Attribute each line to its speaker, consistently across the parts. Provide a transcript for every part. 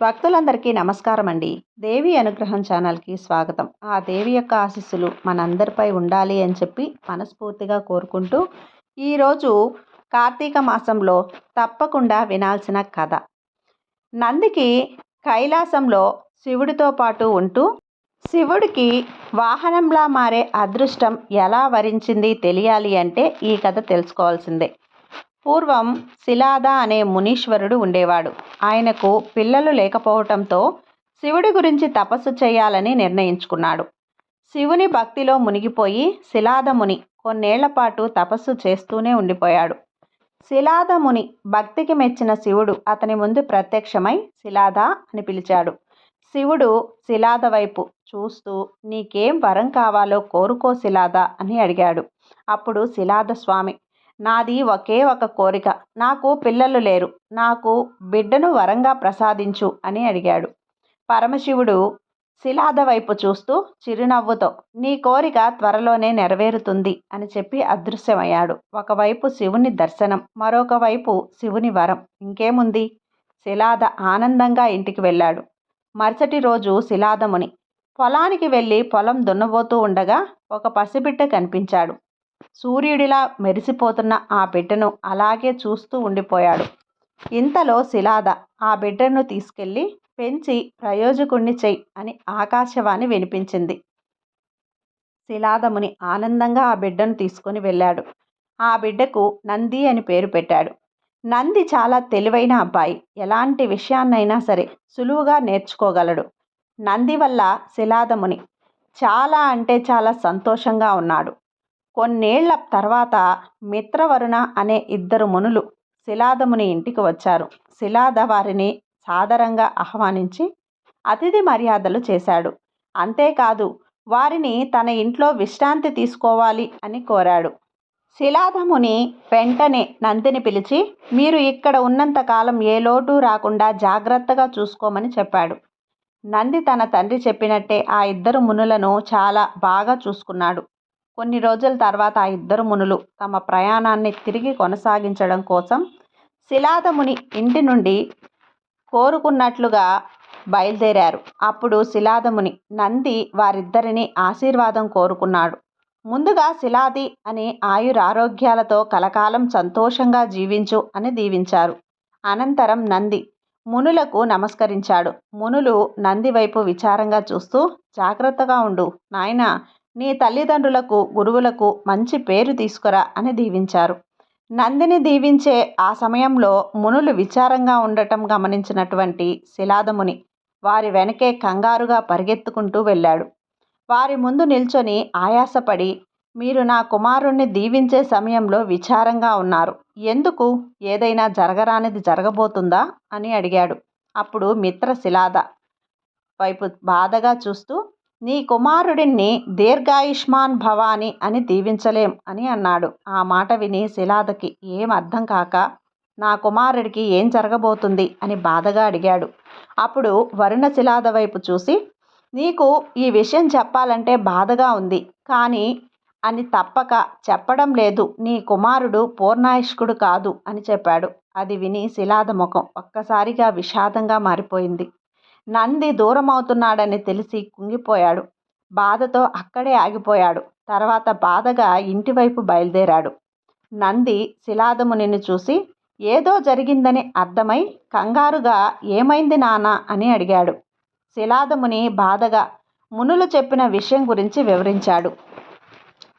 Speaker 1: భక్తులందరికీ నమస్కారం అండి దేవి అనుగ్రహం ఛానల్కి స్వాగతం. ఆ దేవి యొక్క ఆశీస్సులు మనందరిపై ఉండాలి అని చెప్పి మనస్ఫూర్తిగా కోరుకుంటూ ఈరోజు కార్తీక మాసంలో తప్పకుండా వినాల్సిన కథ. నందికి కైలాసంలో శివుడితో పాటు ఉంటూ శివుడికి వాహనంలా మారే అదృష్టం ఎలా వరించింది తెలియాలి అంటే ఈ కథ తెలుసుకోవాల్సిందే. పూర్వం శిలాద అనే మునీశ్వరుడు ఉండేవాడు. ఆయనకు పిల్లలు లేకపోవటంతో శివుడి గురించి తపస్సు చేయాలని నిర్ణయించుకున్నాడు. శివుని భక్తిలో మునిగిపోయి శిలాదముని కొన్నేళ్ళ పాటు తపస్సు చేస్తూనే ఉండిపోయాడు. శిలాదముని భక్తికి మెచ్చిన శివుడు అతని ముందు ప్రత్యక్షమై శిలాద అని పిలిచాడు. శివుడు శిలాద వైపు చూస్తూ నీకేం వరం కావాలో కోరుకో శిలాద అని అడిగాడు. అప్పుడు శిలాద స్వామి నాది ఒకే ఒక కోరిక. నాకు పిల్లలు లేరు. నాకు బిడ్డను వరంగా ప్రసాదించు అని అడిగాడు. పరమశివుడు శిలాద వైపు చూస్తూ చిరునవ్వుతో నీ కోరిక త్వరలోనే నెరవేరుతుంది అని చెప్పి అదృశ్యమయ్యాడు. ఒకవైపు శివుని దర్శనం మరొక వైపు శివుని వరం. ఇంకేముంది? శిలాద ఆనందంగా ఇంటికి వెళ్ళాడు. మరుసటి రోజు శిలాదముని పొలానికి వెళ్ళి పొలం దున్నబోతూ ఉండగా ఒక పసిబిడ్డ కనిపించాడు. సూర్యుడిలా మెరిసిపోతున్న ఆ బిడ్డను అలాగే చూస్తూ ఉండిపోయాడు. ఇంతలో శిలాద ఆ బిడ్డను తీసుకెళ్ళి పెంచి ప్రయోజకుణ్ణి చెయ్యి అని ఆకాశవాణి వినిపించింది. శిలాదముని ఆనందంగా ఆ బిడ్డను తీసుకొని వెళ్ళాడు. ఆ బిడ్డకు నంది అని పేరు పెట్టాడు. నంది చాలా తెలివైన అబ్బాయి. ఎలాంటి విషయాన్నైనా సరే సులువుగా నేర్చుకోగలడు. నంది వల్ల శిలాదముని చాలా అంటే చాలా సంతోషంగా ఉన్నాడు. కొన్నేళ్ళ తర్వాత మిత్రవరుణ అనే ఇద్దరు మునులు శిలాదముని ఇంటికి వచ్చారు. శిలాద వారిని సాదరంగా ఆహ్వానించి అతిథి మర్యాదలు చేశాడు. అంతేకాదు వారిని తన ఇంట్లో విశ్రాంతి తీసుకోవాలి అని కోరాడు. శిలాదముని వెంటనే నందిని పిలిచి మీరు ఇక్కడ ఉన్నంతకాలం ఏ లోటు రాకుండా జాగ్రత్తగా చూసుకోమని చెప్పాడు. నంది తన తండ్రి చెప్పినట్టే ఆ ఇద్దరు మునులను చాలా బాగా చూసుకున్నాడు. కొన్ని రోజుల తర్వాత ఆ ఇద్దరు మునులు తమ ప్రయాణాన్ని తిరిగి కొనసాగించడం కోసం శిలాదముని ఇంటి నుండి కోరుకున్నట్లుగా బయలుదేరారు. అప్పుడు శిలాదముని నంది వారిద్దరిని ఆశీర్వాదం కోరుకున్నాడు. ముందుగా శిలాది అని ఆయురారోగ్యాలతో కలకాలం సంతోషంగా జీవించు అని దీవించారు. అనంతరం నంది మునులకు నమస్కరించాడు. మునులు నంది వైపు విచారంగా చూస్తూ జాగ్రత్తగా ఉండు. నాయన నీ తల్లిదండ్రులకు గురువులకు మంచి పేరు తీసుకురా అని దీవించారు. నందిని దీవించే ఆ సమయంలో మునులు విచారంగా ఉండటం గమనించినటువంటి శిలాదముని వారి వెనకే కంగారుగా పరిగెత్తుకుంటూ వెళ్ళాడు. వారి ముందు నిల్చొని ఆయాసపడి మీరు నా కుమారుణ్ణి దీవించే సమయంలో విచారంగా ఉన్నారు. ఎందుకు? ఏదైనా జరగరానిది జరగబోతుందా? అని అడిగాడు. అప్పుడు మిత్ర శిలాద వైపు బాధగా చూస్తూ నీ కుమారుడిని దీర్ఘాయుష్మాన్ భవాని అని దీవించలేం అని అన్నాడు. ఆ మాట విని శిలాదకి ఏం అర్థం కాక నా కుమారుడికి ఏం జరగబోతుంది అని బాధగా అడిగాడు. అప్పుడు వరుణ శిలాద వైపు చూసి నీకు ఈ విషయం చెప్పాలంటే బాధగా ఉంది కానీ అని తప్పక చెప్పడం లేదు. నీ కుమారుడు పూర్ణాయుష్కుడు కాదు అని చెప్పాడు. అది విని శిలాద ముఖం ఒక్కసారిగా విషాదంగా మారిపోయింది. నంది దూరమవుతున్నాడని తెలిసి కుంగిపోయాడు. బాధతో అక్కడే ఆగిపోయాడు. తర్వాత బాధగా ఇంటివైపు బయలుదేరాడు. నంది శిలాదమునిని చూసి ఏదో జరిగిందని అర్థమై కంగారుగా ఏమైంది నానా అని అడిగాడు. శిలాదముని బాధగా మునులు చెప్పిన విషయం గురించి వివరించాడు.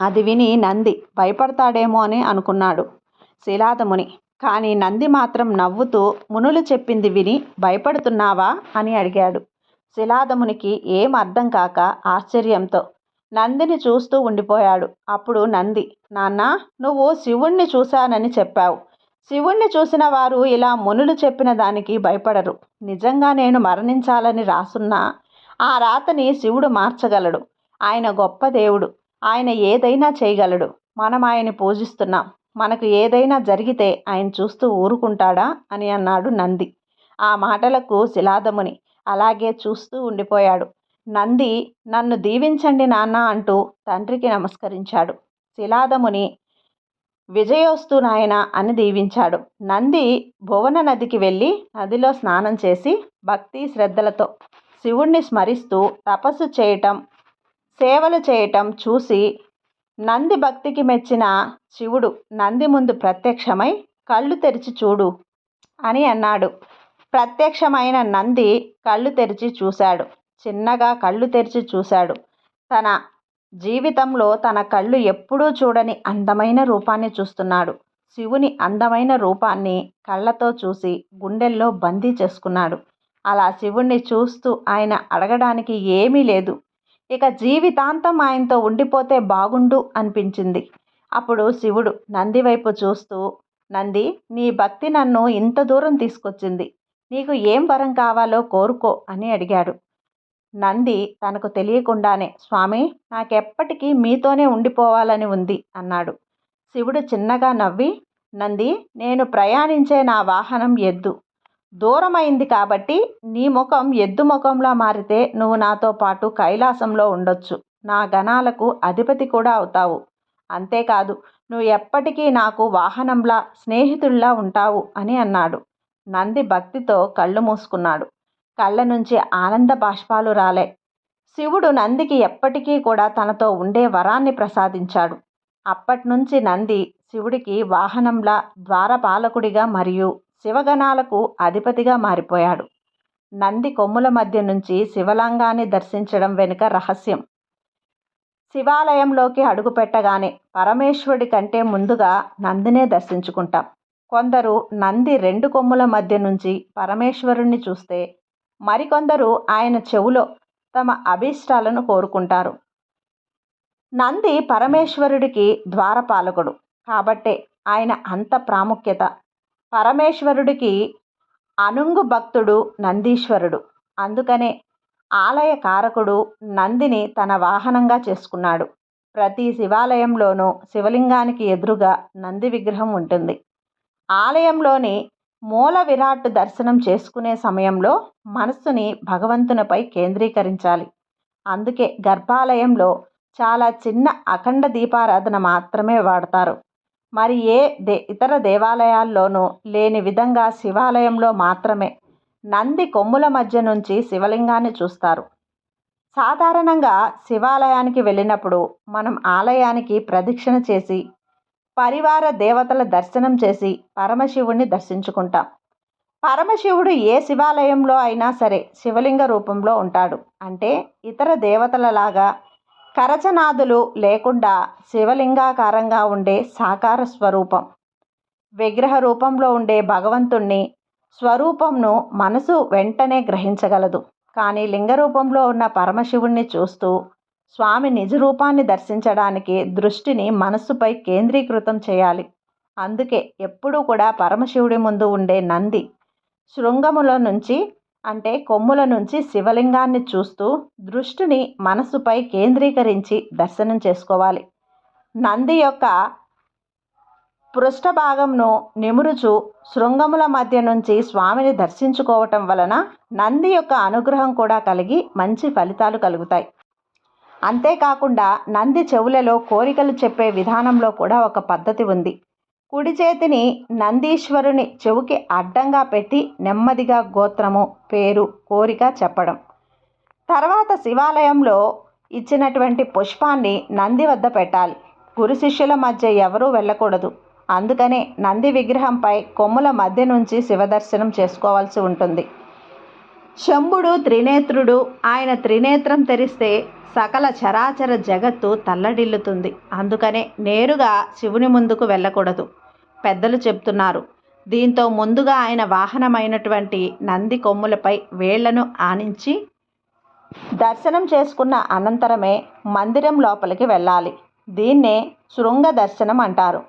Speaker 1: అది విని నంది భయపడతాడేమో అని అనుకున్నాడు శిలాదముని. కానీ నంది మాత్రం నవ్వుతూ మునులు చెప్పింది విని భయపడుతున్నావా అని అడిగాడు. శిలాదమునికి ఏం అర్థం కాక ఆశ్చర్యంతో నందిని చూస్తూ ఉండిపోయాడు. అప్పుడు నంది నాన్న నువ్వు శివుణ్ణి చూశానని చెప్పావు. శివుణ్ణి చూసిన వారు ఇలా మునులు చెప్పిన దానికి భయపడరు. నిజంగా నేను మరణించాలని రాసున్నా ఆ రాతని శివుడు మార్చగలడు. ఆయన గొప్ప దేవుడు. ఆయన ఏదైనా చేయగలడు. మనం ఆయన్ని పూజిస్తున్నాం. మనకు ఏదైనా జరిగితే ఆయన చూస్తూ ఊరుకుంటాడా అని అన్నాడు నంది. ఆ మాటలకు శిలాదముని అలాగే చూస్తూ ఉండిపోయాడు. నంది నన్ను దీవించండి నాన్న అంటూ తండ్రికి నమస్కరించాడు. శిలాదముని విజయోస్తు నాయన అని దీవించాడు. నంది భువన నదికి వెళ్ళి నదిలో స్నానం చేసి భక్తి శ్రద్ధలతో శివుణ్ణి స్మరిస్తూ తపస్సు చేయటం సేవలు చేయటం చూసి నంది భక్తికి మెచ్చిన శివుడు నంది ముందు ప్రత్యక్షమై కళ్ళు తెరిచి చూడు అని అన్నాడు. ప్రత్యక్షమైన నంది కళ్ళు తెరిచి చూశాడు. చిన్నగా కళ్ళు తెరిచి చూశాడు. తన జీవితంలో తన కళ్ళు ఎప్పుడూ చూడని అందమైన రూపాన్ని చూస్తున్నాడు. శివుని అందమైన రూపాన్ని కళ్ళతో చూసి గుండెల్లో బందీ చేసుకున్నాడు. అలా శివుణ్ణి చూస్తూ ఆయన అడగడానికి ఏమీ లేదు. ఇక జీవితాంతం ఆయనతో ఉండిపోతే బాగుండు అనిపించింది. అప్పుడు శివుడు నంది వైపు చూస్తూ నంది నీ భక్తి నన్ను ఇంత దూరం తీసుకొచ్చింది. నీకు ఏం వరం కావాలో కోరుకో అని అడిగాడు. నంది తనకు తెలియకుండానే స్వామి నాకెప్పటికీ మీతోనే ఉండిపోవాలని ఉంది అన్నాడు. శివుడు చిన్నగా నవ్వి నంది నేను ప్రయాణించే నా వాహనం ఎద్దు. దూరమైంది కాబట్టి నీ ముఖం ఎద్దు ముఖంలా మారితే నువ్వు నాతో పాటు కైలాసంలో ఉండొచ్చు. నా గణాలకు అధిపతి కూడా అవుతావు. అంతేకాదు నువ్వు ఎప్పటికీ నాకు వాహనంలా స్నేహితుల్లా ఉంటావు అని అన్నాడు. నంది భక్తితో కళ్ళు మూసుకున్నాడు. కళ్ళ నుంచి ఆనంద బాష్పాలు రాలే. శివుడు నందికి ఎప్పటికీ కూడా తనతో ఉండే వరాన్ని ప్రసాదించాడు. అప్పట్నుంచి నంది శివుడికి వాహనంలా ద్వారపాలకుడిగా మరియు శివగణాలకు అధిపతిగా మారిపోయాడు. నంది కొమ్ముల మధ్య నుంచి శివలింగాన్ని దర్శించడం వెనుక రహస్యం. శివాలయంలోకి అడుగుపెట్టగానే పరమేశ్వరుడి కంటే ముందుగా నందినే దర్శించుకుంటాం. కొందరు నంది రెండు కొమ్ముల మధ్య నుంచి పరమేశ్వరుణ్ణి చూస్తే మరికొందరు ఆయన చెవులో తమ అభీష్టాలను కోరుకుంటారు. నంది పరమేశ్వరుడికి ద్వారపాలకుడు కాబట్టే ఆయన అంత ప్రాముఖ్యత. పరమేశ్వరుడికి అనుంగు భక్తుడు నందీశ్వరుడు. అందుకనే ఆలయ కారకుడు నందిని తన వాహనంగా చేసుకున్నాడు. ప్రతి శివాలయంలోనూ శివలింగానికి ఎదురుగా నంది విగ్రహం ఉంటుంది. ఆలయంలోని మూల విరాట్ దర్శనం చేసుకునే సమయంలో మనస్సుని భగవంతునిపై కేంద్రీకరించాలి. అందుకే గర్భాలయంలో చాలా చిన్న అఖండ దీపారాధన మాత్రమే వాడతారు. మరి ఏ దే ఇతర దేవాలయాల్లోనూ లేని విధంగా శివాలయంలో మాత్రమే నంది కొమ్ముల మధ్య నుంచి శివలింగాన్ని చూస్తారు. సాధారణంగా శివాలయానికి వెళ్ళినప్పుడు మనం ఆలయానికి ప్రదక్షిణ చేసి పరివార దేవతల దర్శనం చేసి పరమశివుణ్ణి దర్శించుకుంటాం. పరమశివుడు ఏ శివాలయంలో అయినా సరే శివలింగ రూపంలో ఉంటాడు. అంటే ఇతర దేవతలలాగా కరచనాదులు లేకుండా శివలింగాకారంగా ఉండే సాకార స్వరూపం. విగ్రహ రూపంలో ఉండే భగవంతుణ్ణి స్వరూపంను మనసు వెంటనే గ్రహించగలదు. కానీ లింగ రూపంలో ఉన్న పరమశివుణ్ణి చూస్తూ స్వామి నిజ రూపాన్ని దర్శించడానికి దృష్టిని మనస్సుపై కేంద్రీకృతం చేయాలి. అందుకే ఎప్పుడూ కూడా పరమశివుడి ముందు ఉండే నంది శృంగముల నుంచి అంటే కొమ్ముల నుంచి శివలింగాన్ని చూస్తూ దృష్టిని మనసుపై కేంద్రీకరించి దర్శనం చేసుకోవాలి. నంది యొక్క పృష్ఠభాగంను నిమురుచు శృంగముల మధ్య నుంచి స్వామిని దర్శించుకోవటం వలన నంది యొక్క అనుగ్రహం కూడా కలిగి మంచి ఫలితాలు కలుగుతాయి. అంతేకాకుండా నంది చెవులలో కోరికలు చెప్పే విధానంలో కూడా ఒక పద్ధతి ఉంది. కుడి చేతిని నందీశ్వరుని చెవుకి అడ్డంగా పెట్టి నెమ్మదిగా గోత్రము పేరు కోరిక చెప్పడం. తర్వాత శివాలయంలో ఇచ్చినటువంటి పుష్పాన్ని నంది వద్ద పెట్టాలి. గురు శిష్యుల మధ్య ఎవరూ వెళ్ళకూడదు. అందుకనే నంది విగ్రహంపై కొమ్ముల మధ్య నుంచి శివదర్శనం చేసుకోవాల్సి ఉంటుంది. శంభుడు త్రినేత్రుడు ఆయన త్రినేత్రం తెరిస్తే సకల చరాచర జగత్తు తల్లడిల్లుతుంది. అందుకనే నేరుగా శివుని ముందుకు వెళ్ళకూడదు. పెద్దలు చెప్తున్నారు దీంతో ముందుగా ఆయన వాహనమైనటువంటి నంది కొమ్ములపై వేళ్ళను ఆనించి దర్శనం చేసుకున్న అనంతరమే మందిరం లోపలికి వెళ్ళాలి. దీన్నే శృంగ దర్శనం అంటారు.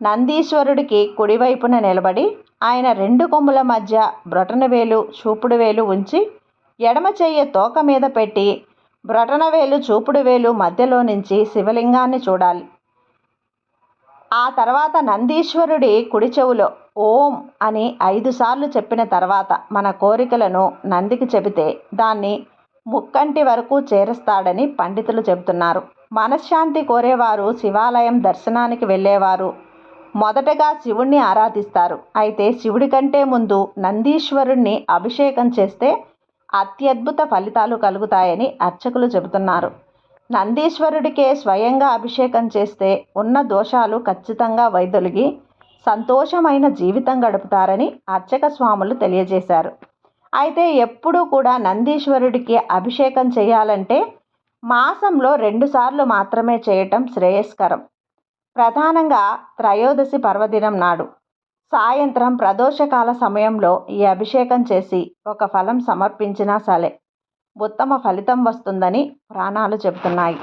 Speaker 1: నందీశ్వరుడికి కుడివైపున నిలబడి ఆయన రెండు కొమ్ముల మధ్య బ్రొటనవేలు చూపుడు వేలు ఉంచి ఎడమ చెయ్యి తోక మీద పెట్టి బ్రొటనవేలు చూపుడు వేలు మధ్యలో నుంచి శివలింగాన్ని చూడాలి. ఆ తర్వాత నందీశ్వరుడి కుడి చెవులో ఓం అని ఐదు సార్లు చెప్పిన తర్వాత మన కోరికలను నందికి చెబితే దాన్ని ముక్కంటి వరకు చేరుస్తాడని పండితులు చెబుతున్నారు. మనశ్శాంతి కోరేవారు శివాలయం దర్శనానికి వెళ్ళేవారు. మొదటగా శివుణ్ణి ఆరాధిస్తారు. అయితే శివుడి కంటే ముందు నందీశ్వరుణ్ణి అభిషేకం చేస్తే అత్యద్భుత ఫలితాలు కలుగుతాయని అర్చకులు చెబుతున్నారు. నందీశ్వరుడికే స్వయంగా అభిషేకం చేస్తే ఉన్న దోషాలు ఖచ్చితంగా వైదొలిగి సంతోషమైన జీవితం గడుపుతారని అర్చక స్వాములు తెలియజేశారు. అయితే ఎప్పుడూ కూడా నందీశ్వరుడికి అభిషేకం చేయాలంటే మాసంలో రెండుసార్లు మాత్రమే చేయటం శ్రేయస్కరం. ప్రధానంగా త్రయోదశి పర్వదినం నాడు. సాయంత్రం ప్రదోషకాల సమయంలో ఈ అభిషేకం చేసి ఒక ఫలం సమర్పించినా సరే ఉత్తమ ఫలితం వస్తుందని పురాణాలు చెబుతున్నాయి.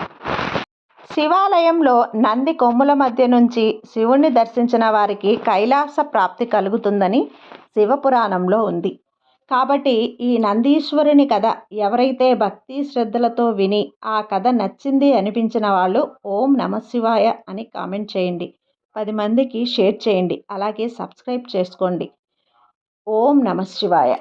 Speaker 1: శివాలయంలో నంది కొమ్ముల మధ్య నుంచి శివుణ్ణి దర్శించిన వారికి కైలాస ప్రాప్తి కలుగుతుందని శివపురాణంలో ఉంది. కాబట్టి ఈ నందీశ్వరుని కథ ఎవరైతే భక్తి శ్రద్ధలతో విని ఆ కథ నచ్చింది అనిపించిన వాళ్ళు ఓం నమశివాయ అని కామెంట్ చేయండి. పది మందికి షేర్ చేయండి. అలాగే సబ్స్క్రైబ్ చేసుకోండి. ఓం నమశివాయ